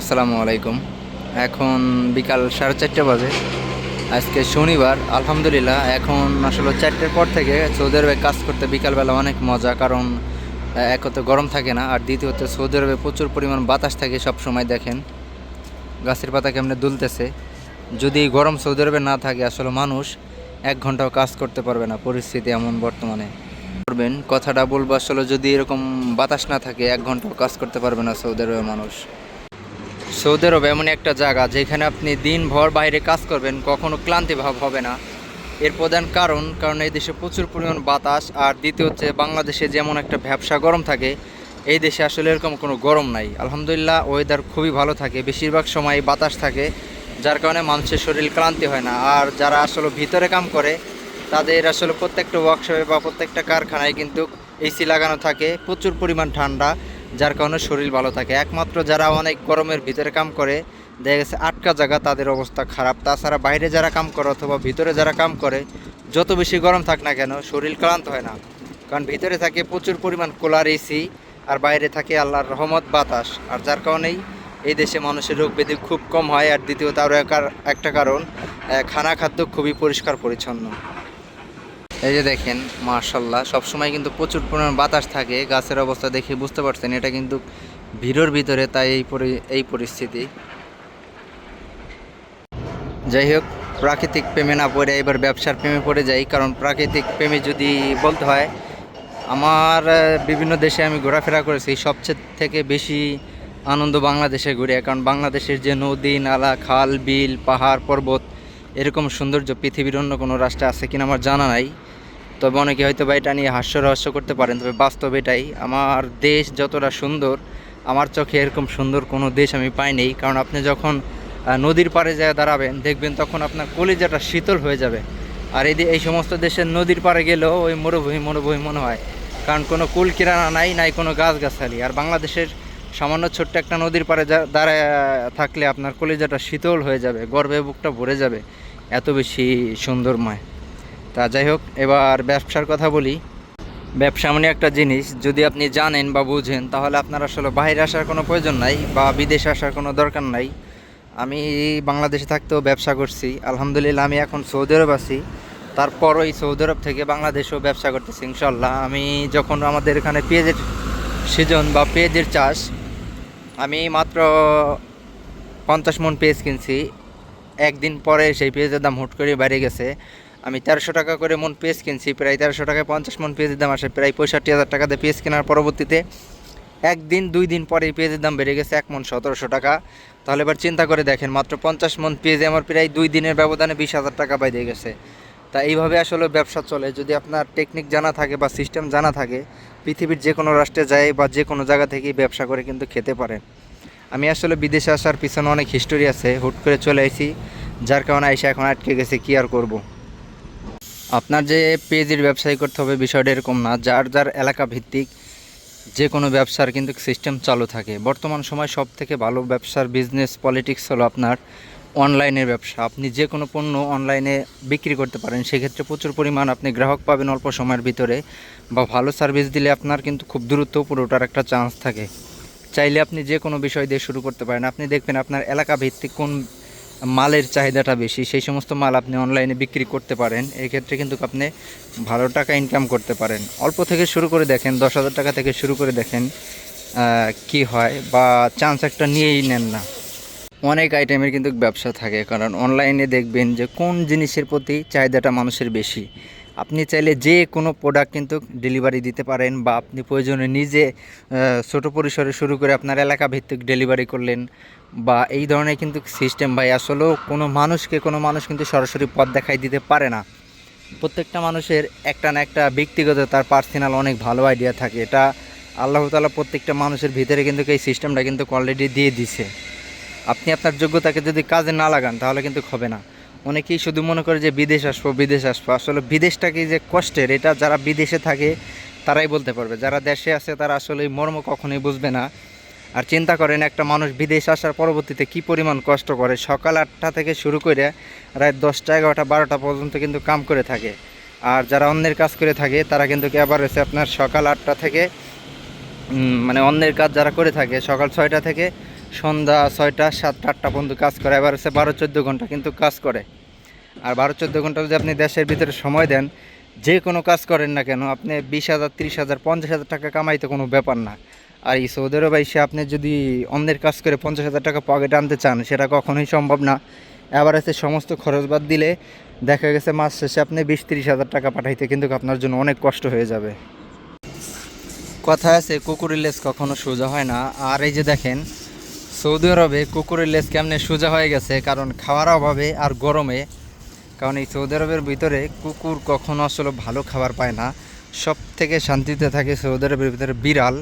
আসসালামু আলাইকুম। এখন বিকাল সাড়ে চারটে বাজে। আজকে শনিবার, আলহামদুলিল্লাহ। এখন আসলে চারটের পর থেকে সৌদি আরবে কাজ করতে বিকালবেলা অনেক মজা, কারণ এক হতে গরম থাকে না, আর দ্বিতীয়ত সৌদি আরবে প্রচুর পরিমাণ বাতাস থাকে সব সময় দেখেন। গাছের পাতা কেমনে দুলতেছে। যদি গরম সৌদি আরবে না থাকে আসলে মানুষ এক ঘন্টাও কাজ করতে পারবে না, পরিস্থিতি এমন বর্তমানে। করবেন, কথাটা বলব আসলে যদি এরকম বাতাস না থাকে, এক ঘন্টাও কাজ করতে পারবে না সৌদি আরবের মানুষ। সৌদি আরব এমন একটা জায়গা যেখানে আপনি দিনভর বাইরে কাজ করবেন, কখনো ক্লান্তি ভাব হবে না। এর প্রধান কারণ কারণ এই দেশে প্রচুর পরিমাণ বাতাস, আর দ্বিতীয় হচ্ছে বাংলাদেশে যেমন একটা ব্যবসা গরম থাকে, এই দেশে আসলে এরকম কোনো গরম নাই। আলহামদুলিল্লাহ ওয়েদার খুবই ভালো থাকে, বেশিরভাগ সময় বাতাস থাকে, যার কারণে মানুষের শরীর ক্লান্তি হয় না। আর যারা আসলে ভিতরে কাম করে, তাদের আসলে প্রত্যেকটা ওয়ার্কশপে বা প্রত্যেকটা কারখানায় কিন্তু এসি লাগানো থাকে, প্রচুর পরিমাণ ঠান্ডা। যার কারণে শরীর ভালো থাকে। একমাত্র যারা অনেক গরমের ভিতরে কাম করে, দেখা গেছে আটকা জায়গা, তাদের অবস্থা খারাপ। তাছাড়া বাইরে যারা কাম করে অথবা ভিতরে যারা কাম করে, যত বেশি গরম থাক না কেন, শরীর ক্লান্ত হয় না। কারণ ভিতরে থাকে প্রচুর পরিমাণ কোলার এসি আর বাইরে থাকে আল্লাহর রহমত বাতাস। আর যার কারণেই এই দেশে মানুষের রোগ ব্যাধি খুব কম হয়। আর দ্বিতীয়ত আরও এক- একটা কারণ খানা খাদ্য খুবই পরিষ্কার পরিচ্ছন্ন। এই যে দেখেন মার্শাল্লাহ সবসময় কিন্তু প্রচুর পরিমাণ বাতাস থাকে, গাছের অবস্থা দেখে বুঝতে পারছেন, এটা কিন্তু ভিড়ের ভিতরে, তাই এই পরি- এই পরিস্থিতি। যাই হোক, প্রাকৃতিক প্রেমে না পড়ে, এবার ব্যবসার প্রেমে পড়ে যাই, কারণ প্রাকৃতিক প্রেমে যদি বলতে হয়, আমার বিভিন্ন দেশে আমি ঘোরাফেরা করেছি, সবচেয়ে থেকে বেশি আনন্দ বাংলাদেশে ঘুরে, কারণ বাংলাদেশের যে নদী, নালা, খাল, বিল, পাহাড়, পর্বত, এরকম সৌন্দর্য পৃথিবীর অন্য কোনো রাষ্ট্রে আছে কিনা আমার জানা নাই। তবে অনেকে হয়তো বা এটা নিয়ে হাস্য রহস্য করতে পারেন, তবে বাস্তব এটাই। আমার দেশ যতটা সুন্দর, আমার চোখে এরকম সুন্দর কোনো দেশ আমি পাইনি কারণ আপনি যখন নদীর পাড়ে যায় দাঁড়াবেন, দেখবেন তখন আপনার কলিজাটা শীতল হয়ে যাবে। আর এই এই সমস্ত দেশের নদীর পাড়ে গেলেও ওই মরুভূমি মরুভূমি মনে হয়। কারণ কোনো কুল কিরানা নাই নাই কোনো গাছগাছালি। আর বাংলাদেশের সামান্য ছোট্ট একটা নদীর পাড়ে দাঁড়ায়, থাকলে আপনার কলিজাটা শীতল হয়ে যাবে গর্বে বুকটা ভরে যাবে। এত বেশি সুন্দরময়। তা যাই হোক, এবার ব্যবসার কথা বলি। ব্যবসা এমনই একটা জিনিস, যদি আপনি জানেন বা বুঝেন, তাহলে আপনার আসলে বাইরে আসার কোনো প্রয়োজন নাই বা বিদেশে আসার কোনো দরকার নাই। আমি বাংলাদেশে থাকতেও ব্যবসা করছি, আলহামদুলিল্লাহ আমি এখন সৌদি আরব আছি। তারপর ওই সৌদি আরব থেকে বাংলাদেশেও ব্যবসা করতেছি ইনশাল্লাহ আমি যখন আমাদের এখানে পেঁয়াজের সিজন বা পেঁয়াজের চাষ, আমি মাত্র পঞ্চাশ মন পেঁয়াজ কিনছি। একদিন পরে সেই পেঁয়াজের দাম হুট করে বেড়ে গেছে। আমি তেরোশো টাকা করে মন পেঁয়াজ কিনছি, প্রায় তেরোশো টাকায় পঞ্চাশ মন পেজের দাম আসে, প্রায় পঁয়ষট্টি হাজার টাকা দিয়ে পেঁয়াজ কেনার পরবর্তীতে একদিন, দুই দিন পরে পেঁয়াজের দাম বেড়ে গেছে এক মন সতেরোশো টাকা। তাহলে এবার চিন্তা করে দেখেন, মাত্র পঞ্চাশ মন পেঁয়াজে আমার প্রায় দুই দিনের ব্যবধানে বিশ হাজার টাকা বাইরে গেছে। তা এইভাবে আসলে ব্যবসা চলে, যদি আপনার টেকনিক জানা থাকে বা সিস্টেম জানা থাকে, পৃথিবীর যে কোনো রাষ্ট্রে যায় বা যে কোনো জায়গা থেকেই ব্যবসা করে কিন্তু খেতে পারেন। আমি আসলে বিদেশে আসার পিছনে অনেক হিস্টোরি আছে, হুট করে চলে আসি যার কারণে এসে এখন আটকে গেছে, কি আর করব। আপনার যে পেজের ব্যবসায়ী করতে হবে বিষয়টা এরকম না। যার যার এলাকা ভিত্তিক যে কোনো ব্যবসার কিন্তু সিস্টেম চালু থাকে। বর্তমান সময় সব থেকে ভালো ব্যবসার বিজনেস পলিটিক্স হলো আপনার অনলাইনের ব্যবসা। আপনি যে কোনো পণ্য অনলাইনে বিক্রি করতে পারেন। সেক্ষেত্রে প্রচুর পরিমাণ আপনি গ্রাহক পাবেন অল্প সময়ের ভিতরে বা ভালো সার্ভিস দিলে আপনার কিন্তু খুব দ্রুত পুরোটার একটা চান্স থাকে। চাইলে আপনি যে কোনো বিষয় দিয়ে শুরু করতে পারেন। আপনি দেখবেন আপনার এলাকা ভিত্তিক কোন মালের চাহিদাটা বেশি, সেই সমস্ত মাল আপনি অনলাইনে বিক্রি করতে পারেন। এক্ষেত্রে কিন্তু আপনি ভালো টাকা ইনকাম করতে পারেন। অল্প থেকে শুরু করে দেখেন, দশ হাজার টাকা থেকে শুরু করে দেখেন কি হয় বা চান্স একটা নিয়েই নেন না। অনেক আইটেমের কিন্তু ব্যবসা থাকে, কারণ অনলাইনে দেখবেন যে কোন জিনিসের প্রতি চাহিদাটা মানুষের বেশি। আপনি চাইলে যে কোনো প্রোডাক্ট কিন্তু ডেলিভারি দিতে পারেন বা আপনি প্রয়োজনে নিজে ছোট পরিসরে শুরু করে আপনার এলাকা ভিত্তিক ডেলিভারি করলেন বা এই ধরনের কিন্তু সিস্টেম ভাই আসলেও কোনো মানুষকে, কোনো মানুষ কিন্তু সরাসরি পথ দেখাই দিতে পারে না। প্রত্যেকটা মানুষের একটা না একটা ব্যক্তিগত তার পার্সোনাল অনেক ভালো আইডিয়া থাকে। এটা আল্লাহ তালা প্রত্যেকটা মানুষের ভিতরে কিন্তু এই সিস্টেমটা কিন্তু অলরেডি দিয়ে দিছে। আপনি আপনার যোগ্যতাকে যদি কাজে না লাগান তাহলে কিন্তু হবে না। অনেকেই শুধু মনে করে যে বিদেশ আসব বিদেশ আসব। আসলে বিদেশটাকে যে কষ্টের, এটা যারা বিদেশে থাকে, তারাই বলতে পারবে। যারা দেশে আছে, তারা আসলে মর্ম কখনোই বুঝবে না। আর চিন্তা করেন, একটা মানুষ বিদেশ আসার পরবর্তীতে কি পরিমাণ কষ্ট করে? সকাল আটটা থেকে শুরু করে রাত দশটা, এগারোটা, বারোটা পর্যন্ত কিন্তু কাম করে থাকে। আর যারা অন্যের কাজ করে থাকে, তারা কিন্তু আবার হচ্ছে আপনার সকাল আটটা থেকে মানে অন্যের কাজ যারা করে থাকে, সকাল ছয়টা থেকে সন্ধ্যা ছয়টা, সাতটা, আটটা পর্যন্ত কাজ করে। এবার হচ্ছে বারো, চোদ্দ ঘণ্টা কিন্তু কাজ করে। আর বারো চোদ্দ ঘণ্টা যদি আপনি দেশের ভিতরে সময় দেন, যে কোনো কাজ করেন না কেন, আপনি বিশ হাজার, তিরিশ হাজার, পঞ্চাশ হাজার টাকা কামাইতে কোনো ব্যাপার না। আর এই সৌদি আরবে এসে আপনি যদি অন্যের কাজ করে পঞ্চাশ হাজার টাকা পকেটে আনতে চান, সেটা কখনোই সম্ভব না। এবার আছে সমস্ত খরচ বাদ দিলে দেখা গেছে মাস শেষে আপনি বিশ, তিরিশ হাজার টাকা পাঠাইতে কিন্তু আপনার জন্য অনেক কষ্ট হয়ে যাবে। কথা আছে, কুকুরের লেস কখনো সোজা হয় না। আর এই যে দেখেন, সৌদি আরবে কুকুরের লেস কেমনে সোজা হয়ে গেছে, কারণ খাওয়ার অভাবে আর গরমে কারণ এই সৌদি আরবের ভিতরে কুকুর কখনো আসলে ভালো খাবার পায় না। সব থেকে শান্তিতে থাকে সৌদি আরবের ভিতরে বিড়াল,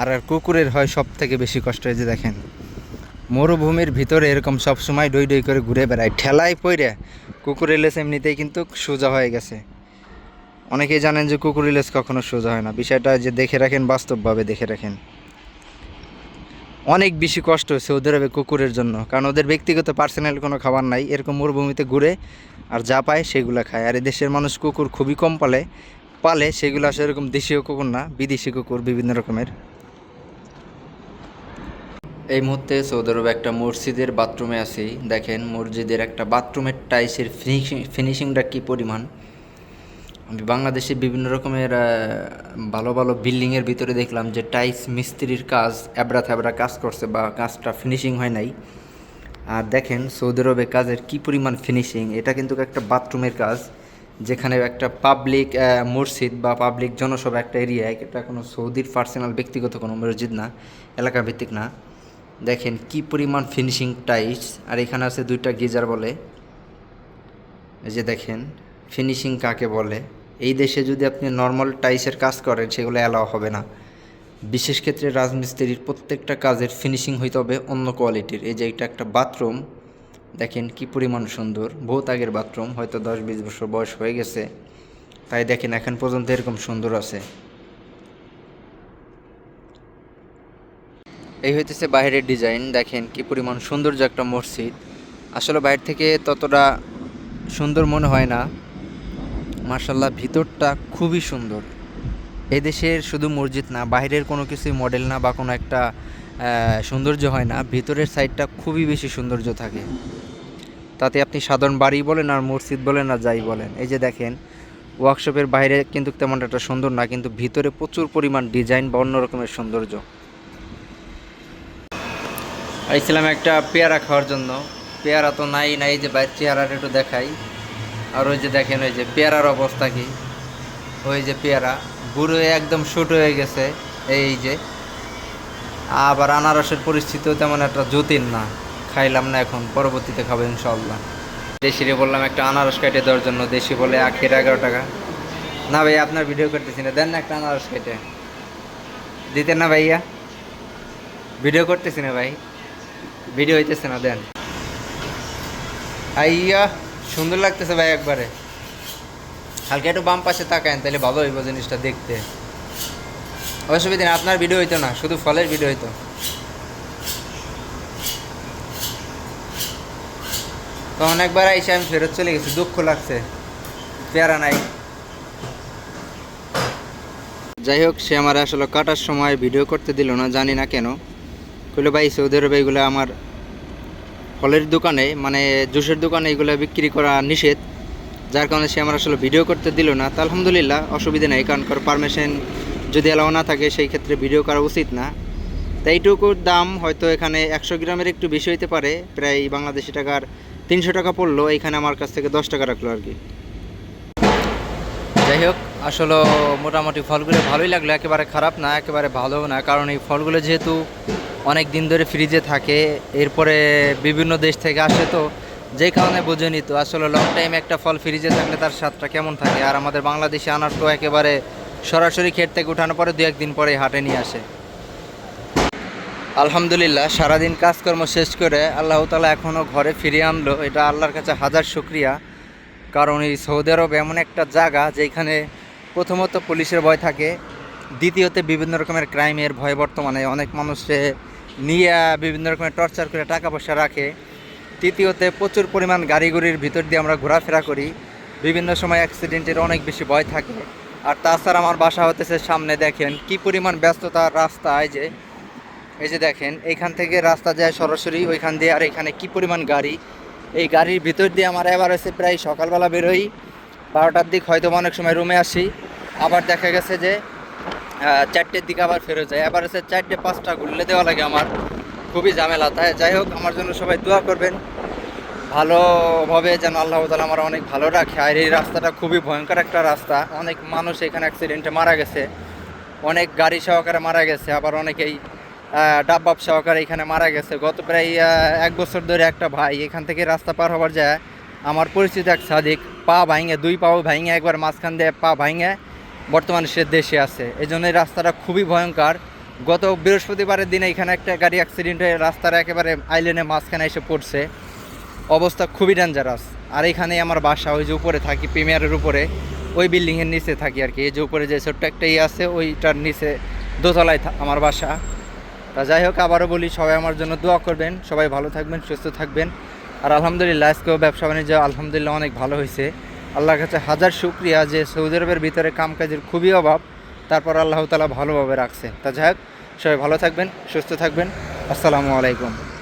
আর আর কুকুরের হয় সব থেকে বেশি কষ্ট, এই যে দেখেন। মরুভূমির ভিতরে এরকম সব সময় ডই ডই করে ঘুরে বেড়ায়। ঠেলায় পইরে কুকুরের ইলেস এমনিতেই কিন্তু সোজা হয়ে গেছে। অনেকেই জানেন যে কুকুর ইলেস কখনো সোজা হয় না। বিষয়টা যে দেখে রাখেন, বাস্তবভাবে দেখে রাখেন। অনেক বেশি কষ্ট সৌদি আরবে কুকুরের জন্য। কারণ ওদের ব্যক্তিগত পার্সোনাল কোনো খাবার নাই, এরকম মরুভূমিতে ঘুরে আর যা পায় সেগুলো খায়। আর দেশের মানুষ কুকুর খুবই কম পালে পালে সেগুলো আসলে এরকম দেশীয় কুকুর না, বিদেশি কুকুর বিভিন্ন রকমের। এই মুহূর্তে সৌদি আরবে একটা মসজিদের বাথরুমে আছি। দেখেন মসজিদের একটা বাথরুমের টাইসের ফিনিশিং ফিনিশিংটা কী পরিমাণ। বাংলাদেশে বিভিন্ন রকমের ভালো ভালো বিল্ডিংয়ের ভিতরে দেখলাম যে টাইস মিস্ত্রির কাজ এবড়া থ্যাবড়া কাজ করছে বা কাজটা ফিনিশিং হয় নাই। আর দেখেন সৌদি আরবে কাজের কী পরিমাণ ফিনিশিং এটা কিন্তু একটা বাথরুমের কাজ, যেখানে একটা পাবলিক মসজিদ বা পাবলিক জনসভা একটা এরিয়ায় এটা কোনো সৌদির পার্সোনাল ব্যক্তিগত কোনো মসজিদ না এলাকা ভিত্তিক না। দেখেন কি পরিমাণ ফিনিশিং টাইস আর এখানে আছে দুইটা গিজার বলে। এই যে দেখেন ফিনিশিং কাকে বলে? এই দেশে যদি আপনি নর্মাল টাইসের কাজ করেন, সেগুলো অ্যালাও হবে না। বিশেষ ক্ষেত্রে রাজমিস্ত্রির প্রত্যেকটা কাজের ফিনিশিং হইতে হবে অন্য কোয়ালিটির এই যে এটা একটা বাথরুম দেখেন কি পরিমাণ সুন্দর। বহুত আগের বাথরুম হয়তো দশ বিশ বছর বয়স হয়ে গেছে। তাই দেখেন এখন পর্যন্ত এরকম সুন্দর আছে। এই হইতেছে বাইরের ডিজাইন দেখেন কি পরিমাণ সৌন্দর্য একটা মসজিদ। আসলে বাইরে থেকে ততটা সুন্দর মনে হয় না। মার্শাল্লাহ ভিতরটা খুবই সুন্দর। এই দেশের শুধু মসজিদ না, বাইরের কোনো কিছুই মডেল না বা কোনো একটা সৌন্দর্য হয় না। ভিতরের সাইডটা খুবই বেশি সৌন্দর্য থাকে। তাতে আপনি সাধারণ বাড়ি বলেন আর মসজিদ বলেন আর যাই বলেন। এই যে দেখেন ওয়ার্কশপের বাইরে কিন্তু তেমন একটা সুন্দর না, কিন্তু ভিতরে প্রচুর পরিমাণ ডিজাইন বা অন্য রকমের সৌন্দর্য। আইছিলাম একটা পেয়ারা খাওয়ার জন্য। পেয়ারা তো নাই নাই যে বাইরের চেহারাটা একটু দেখাই। আর ওই যে দেখেন, ওই যে পেয়ারার অবস্থা কি? ওই যে পেয়ারা হয়ে একদম শুট হয়ে গেছে, এই যে। আবার আনারসের পরিস্থিতিও তেমন একটা জটিল না, খাইলাম না এখন, পরবর্তীতে খাব ইনশাল্লাহ দেশিরে বললাম একটা আনারস কেটে দেওয়ার জন্য, দেশি বলে আখের এগারো টাকা। না ভাই, আপনার ভিডিও করতেছি না, দেন না একটা আনারস কেটে। দিতেন না ভাইয়া। ভিডিও করতেছি না ভাই। ভিডিও হইতেছে না, দেন। আইয়া। সুন্দর লাগতেছে ভাই একবারে। হালকা একটু বাম পাশে তাকায়েন তাহলে ভালো হইব জিনিসটা দেখতে। অসুবিধা নেই, আপনার ভিডিও হইতো না, শুধু ফলের ভিডিও হইতো। তো অনেকবার আইসে আমি ফেরত চলে গেছি, দুঃখ লাগছে। পেয়ারা নাই। যাই হোক, সে আমার আসলে কাটার সময় ভিডিও করতে দিল না, জানি না কেন। কইলো, ভাই, সৌদি আরবে এগুলো আমার ফলের দোকানে মানে জুসের দোকানে এগুলো বিক্রি করা নিষেধ, যার কারণে সে আমার আসলে ভিডিও করতে দিল না। তা আলহামদুলিল্লাহ, অসুবিধা নেই, কারণ পারমিশন যদি এলাও না থাকে, সেই ক্ষেত্রে ভিডিও করা উচিত না। তাই এইটুকুর দাম হয়তো এখানে একশো গ্রামের একটু বেশি হইতে পারে, প্রায় বাংলাদেশি টাকার তিনশো টাকা পড়ল, এখানে আমার কাছ থেকে দশ টাকা রাখল আর কি। যাই হোক, আসলে মোটামুটি ফলগুলো ভালোই লাগল, একেবারে খারাপ না, একেবারে ভালো না, কারণ এই ফলগুলো যেহেতু অনেক দিন ধরে ফ্রিজে থাকে, এরপরে বিভিন্ন দেশ থেকে আসে তো যে কারণে বোঝেনি তো। আসলে লং টাইম একটা ফল ফ্রিজে থাকলে তার স্বাদটা কেমন থাকে? আর আমাদের বাংলাদেশে আনার তো একেবারে সরাসরি ক্ষেত থেকে উঠানোর পরে দু একদিন পরে হাটে নিয়ে আসে। আলহামদুলিল্লাহ, সারাদিন কাজকর্ম শেষ করে আল্লাহ তালা এখনও ঘরে ফিরিয়ে আনলো। এটা আল্লাহর কাছে হাজার শুক্রিয়া। কারণ এই সৌদি আরব এমন একটা জায়গা যেখানে প্রথমত পুলিশের ভয় থাকে, দ্বিতীয়তে বিভিন্ন রকমের ক্রাইমের ভয় বর্তমানে অনেক মানুষে নিয়ে বিভিন্ন রকমের টর্চার করে টাকা পয়সা রাখে। তৃতীয়তে প্রচুর পরিমাণ গাড়িগুড়ির ভিতর দিয়ে আমরা ঘোরাফেরা করি। বিভিন্ন সময় অ্যাক্সিডেন্টের অনেক বেশি ভয় থাকে। আর তাছাড়া আমার বাসা হতেছে সামনে, দেখেন কি পরিমাণ ব্যস্ততার রাস্তায় যে, এই যে দেখেন, এইখান থেকে রাস্তা যায় সরাসরি ওইখান দিয়ে, আর এখানে কি পরিমাণ গাড়ি। এই গাড়ির ভিতর দিয়ে আমার এবার হচ্ছে প্রায় সকালবেলা বেরোই। বারোটার দিক হয়তো অনেক সময় রুমে আসি। আবার দেখা গেছে যে চারটের দিকে আবার ফেরত যায় এবার হচ্ছে চারটে, পাঁচটা ঘুরলে দেওয়া লাগে আমার। খুবই ঝামেলা। তাই যাই হোক, আমার জন্য সবাই দোয়া করবেন। ভালোভাবে যেন আল্লাহ তালা আমার অনেক ভালো রাখে। আর এই রাস্তাটা খুবই ভয়ঙ্কর একটা রাস্তা। অনেক মানুষ এখানে অ্যাক্সিডেন্টে মারা গেছে। অনেক গাড়ি সহকারে মারা গেছে। আবার অনেকেই ডাব্বাব সহকারে এখানে মারা গেছে। গত প্রায় এক বছর ধরে একটা ভাই এখান থেকে রাস্তা পার হবার যায়। আমার পরিচিত এক সাদিক, পা ভাঙে, দুই পাও ভাঙে, একবার মাঝখান দিয়ে পা ভাঙে। বর্তমানে সে দেশে আছে। এই জন্য রাস্তাটা খুবই ভয়ঙ্কর। গত বৃহস্পতিবারের দিনে এখানে একটা গাড়ি অ্যাক্সিডেন্ট হয়ে রাস্তার একেবারে আইল্যান্ডের মাঝখানে এসে পড়ছে। অবস্থা খুবই ডেঞ্জারাস আর এখানেই আমার বাসা, ওই যে উপরে থাকি, প্রিমিয়ারের উপরে। ওই বিল্ডিংয়ের নিচে থাকি আর কি। এই যে উপরে যে ছোট্ট একটা ইয়ে আছে, ওইটার নিচে দোতলায় আমার বাসা। তা যাই হোক, আবারও বলি, সবাই আমার জন্য দোয়া করবেন। সবাই ভালো থাকবেন, সুস্থ থাকবেন। আর আলহামদুলিল্লাহ, আজকেও ব্যবসা বাণিজ্য আলহামদুলিল্লাহ অনেক ভালো হয়েছে। আল্লাহর কাছে হাজার শুক্রিয়া যে সৌদি আরবের ভিতরে কামকাজের খুবই অভাব, তারপর আল্লাহ তালা ভালোভাবে রাখছে তা যাই হোক, সবাই ভালো থাকবেন, সুস্থ থাকবেন। আসসালামু আলাইকুম।